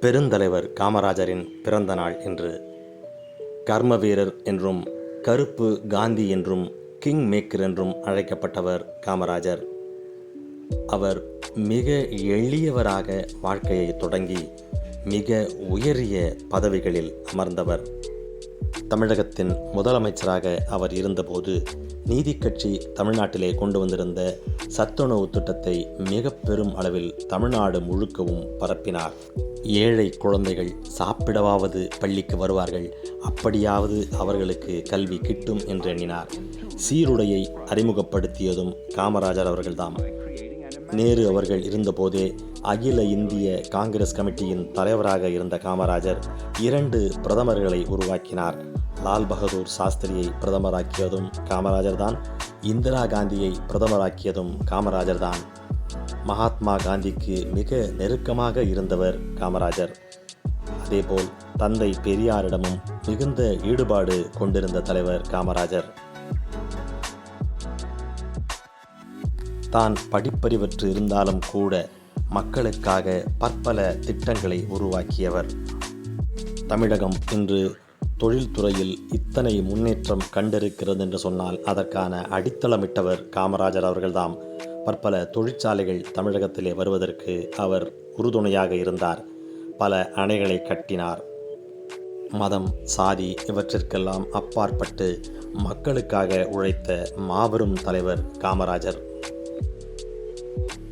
பெருந்தலைவர் காமராஜரின் பிறந்த நாள் இன்று கர்ம வீரர் என்றும் கருப்பு காந்தி என்றும் கிங் மேக்கர் என்றும் அழைக்கப்பட்டவர் காமராஜர். அவர் மிக எளியவராக வாழ்க்கையை தொடங்கி மிக உயரிய பதவிகளில் அமர்ந்தவர். தமிழகத்தின் முதலமைச்சராக அவர் இருந்தபோது நீதி கட்சி தமிழ்நாட்டிலே கொண்டு வந்திருந்த சத்துணவு திட்டத்தை மிக பெரும் அளவில் தமிழ்நாடு முழுக்கவும் பரப்பினார். ஏழை குழந்தைகள் சாப்பிடவாவது பள்ளிக்கு வருவார்கள் அப்படியாவது அவர்களுக்கு கல்வி கிட்டும் என்று எண்ணினார். சீருடையை அறிமுகப்படுத்தியதும் காமராஜர் அவர்கள்தாம். நேரு அவர்கள் இருந்தபோதே அகில இந்திய காங்கிரஸ் கமிட்டியின் தலைவராக இருந்த காமராஜர் இரண்டு பிரதமர்களை உருவாக்கினார். லால் பகதூர் சாஸ்திரியை பிரதமராக்கியதும் காமராஜர் தான் இந்திரா காந்தியை பிரதமராக்கியதும் காமராஜர் தான் மகாத்மா காந்திக்கு மிக நெருக்கமாக இருந்தவர் காமராஜர். அதேபோல் தந்தை பெரியாரிடமும் மிகுந்த ஈடுபாடு கொண்டிருந்த தலைவர் காமராஜர். தான் படிப்பறிவற்று இருந்தாலும் கூட மக்களுக்காக பற்பல திட்டங்களை உருவாக்கியவர். தமிழகம் இன்று தொழில்துறையில் இத்தனை முன்னேற்றம் கண்டிருக்கிறது என்று சொன்னால் அதற்கான அடித்தளமிட்டவர் காமராஜர் அவர்கள்தாம். பற்பல தொழிற்சாலைகள் தமிழகத்திலே வருவதற்கு அவர் உறுதுணையாக இருந்தார். பல அணைகளை கட்டினார். மதம் சாதி இவற்றிற்கெல்லாம் அப்பாற்பட்டு மக்களுக்காக உழைத்த மாபெரும் தலைவர் காமராஜர். thank you